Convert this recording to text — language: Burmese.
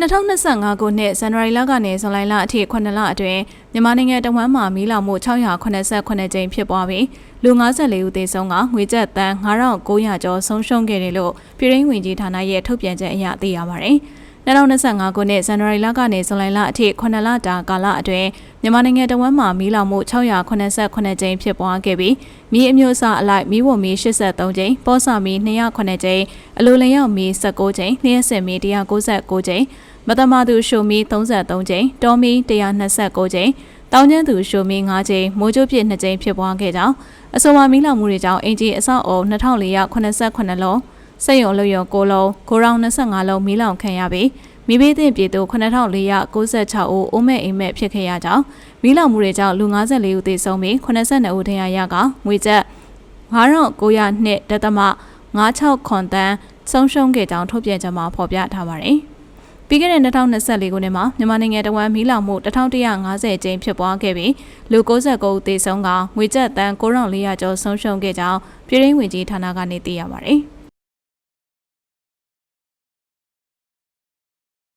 2025ခုနှစ်ဇန်နဝါရီလကနေဇူလိုင်လအထိ9လအတွင်းမြန်မာနိုင်ငံတဝမ်းမှာမီးလောင်မှု689ကြိမ်ဖြစ်ပွားပြီးလူ54ဦးသေဆုံးကငွေကျပ်တန်း9900ကျော်ဆုံးရှုံးခဲ့တယ်လို့ပြည်ရင်းဝင်ကြီးဌာနရဲ့ထုတ်ပြန်ချက်အရသိရပါတယ်။ 2025ခုနှစ်ဇန်နဝါရီလကနေဇူလိုင်လအထိ9လတာကာလအတွင်းမြန်မာနိုင်ငံတဝမ်းမှာမီးလောင်မှု689ကြိမ်ဖြစ်ပွားခဲ့ပြီးမီးအမျိုးအစားအလိုက်မီးဝမီး83ကြိမ်ပေါ့ဆာမီး209ကြိမ်အလိုလျောက်မီး19ကြိမ်လျှက်စင်မီး196ကြိမ်မတမသူရှိုမီ33ကြိမ်တောမီ129ကြိမ်တောင်ကျန်းသူရှိုမီ9ကြိမ်မိုးကြိုးပြစ်2ကြိမ်ဖြစ်ပွားခဲ့ကြောင်းအဆိုပါမီးလောင်မှုတွေကြောင့်အင်ဂျီအဆောက်အုံ2489လုံး စက်ရုံလူရုံ6လုံးကိုရောင်25လုံးမီးလောင်ခံရပြီးမိဘသင့်ပြည်သူ9496ဦးအိုးမဲ့အိမ်မဲ့ဖြစ်ခဲ့ရကြောင်းမီးလောင်မှုတွေကြောင့်လူ54ဦးသေဆုံးပြီး82ဦးဒဏ်ရာရကငွေကျပ်9902ဒသမ96ခွန်တန်းဆုံးရှုံးခဲ့ကြောင်းထုတ်ပြန်ကြမှာဖော်ပြထားပါတယ်။ပြီးခဲ့တဲ့2024ခုနှစ်မှာမြန်မာနိုင်ငံတဝမ်းမီးလောင်မှု1150ကျင်းဖြစ်ပွားခဲ့ပြီးလူ69ဦးသေဆုံးကငွေကျပ်တန်း9400ကျော်ဆုံးရှုံးခဲ့ကြောင်းပြည်ရင်းဝင်ကြီးဌာနကနေသိရပါတယ်။